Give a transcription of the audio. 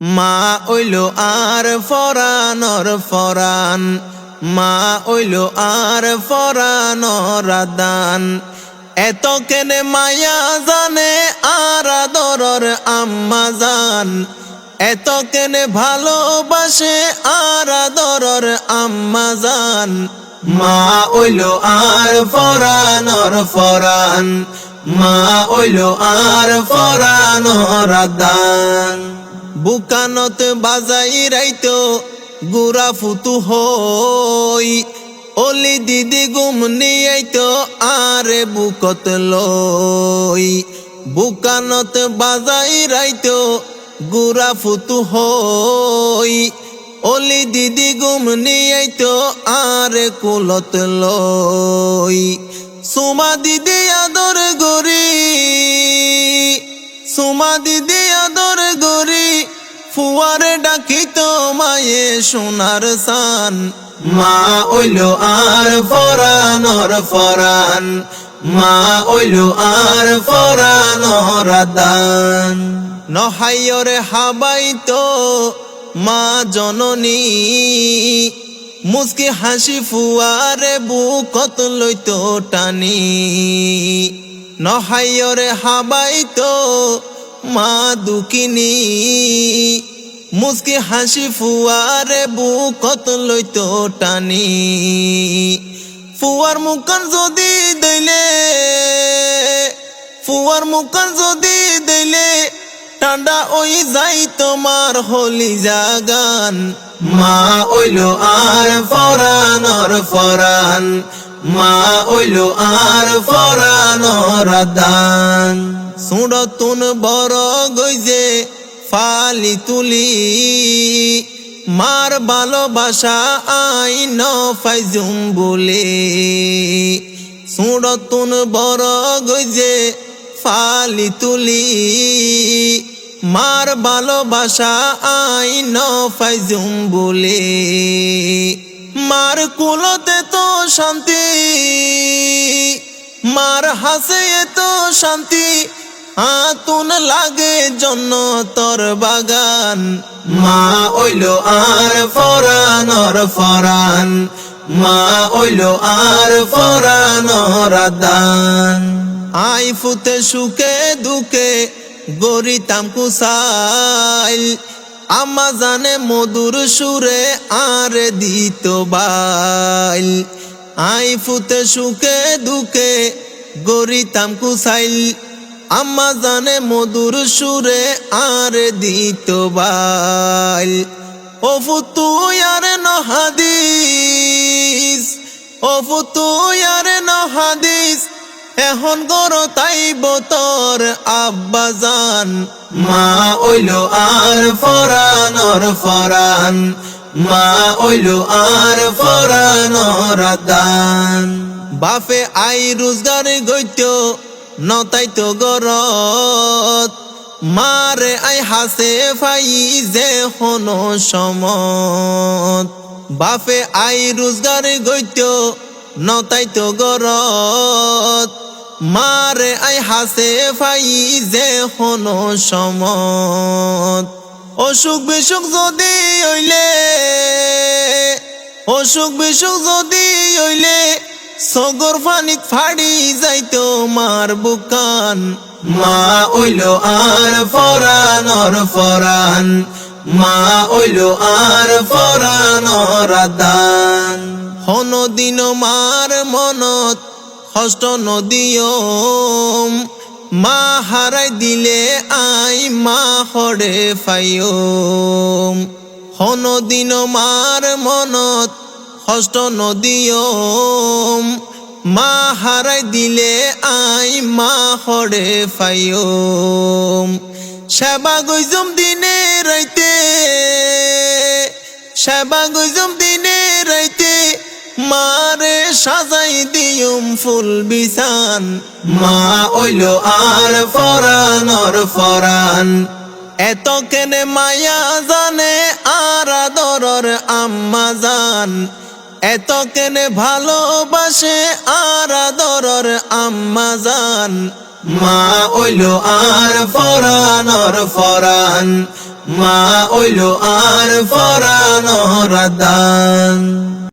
মা ওইল আর ফরানর ফরান। মা ওইল আর ফরানর দান এত কেনে মায়া জানে আর আদরর আম্মা জান। এত কেনে ভালোবাসে আর আদরর আম্মা জান। মা ওইল আর ফরানর ফরান। মা ওইল আর ফরানর দান বুকানত বাজাই রাইতো গুড়া ফুতু হই। অলি দিদি গুম নিয়াইতো আরে বুকত লই। বুকানত বাজাই রাইতো গুড়া ফুতু হই। অলি দিদি গুম নিয়াইতো আরে কুলত লই। সুমা দিদি আদর গরি সুমা দিদি ফুয়ারে ডাকিত মায়ে সোনার সান। মা ওইল আর ফরানর ফরান। মা ওইল আর ফরানর দান। নহাইয়রে হাবাইতো মা জননী। মুসকি হাসি ফুয়ারে বুকত লইতো টানি। নহাইয়রে হাবাইতো মা দুকিনি। মুসকি হাসি ফুয়ারে বুকত লইতো টানি। ফুয়ার মুখান যদি দইলে, ফুয়ার মুখান যদি দইলে ঠান্ডা ওই যাই তোমার হলি জাগান। মা ওইল আর ফরানর ফরান, মা ওইল আর ফরানর দান সুরতুন বড় গইজে ফালি তুলি, মার ভালোবাসা আইন ফাইজুম বলে সুরতুন বড় গইজে ফালি তুলি, মার ভালোবাসা আইন ফাইজুম বলে মার কুলতে তো শান্তি, মার হাসে তো শান্তি আতুন লাগে জন্য তোর বাগান। মা ওইল আর ফরানর ফরান। মা ওইল আর ফরানর দান আই ফুতে সুখে দুঃখে গরিতাম কুসাইল আমা জানে মধুর সুরে আর দিত বাইল। আই ফুতে সুখে দুঃখে গরিতাম কুসাইল আম্মা জানে মধুর সুরে আর দিত বাইল ও আর নহাদিস ও আর নহাদিস এখন গর তাই তোর আব্বাজান। মা ওইল আর ফরানর ফরান, মা ওইল আর ফরানর দান। বাফে আই রোজগার গইত নতাইতো গরত। মারে আই হাসে ফাই যে হনো সমত। বাফে আই রোজগার গইত নতাইতো গরত। মারে আই হাসে ফাই যে হনো সমত। অসুখ বিসুখ যদি হইলে, অসুখ বিসুখ যদি হইলে সগর ফানিত ফাড়ি যাইতো মার বুকান। মা ওইল আর ফরানর ফরান। মা ওইল আর ফরানর দান হন দিন মার মনত হষ্ট নদিয়ম মা হারাই দিলে আই মা হরে ফাইয়ম হন দিন মার মনত হষ্ট নদিয়ম মা হারাই দিলে আই মা হরে ফাইয়ম সেবা গইজম দিনে রাইতে, সেবা গইজম দিনে রাইতে মারে সাজাই দিয়ম ফুল বিছান। মা ওইল আর ফরানর ফরান। এত কেনে মায়া জানে, আর আদরর আম্মা জান। এত কেনে ভালোবাসে আর আদরর আম্মা জান। মা ওইল আর ফরানর ফরান। মা ওইল আর ফরানোর দান।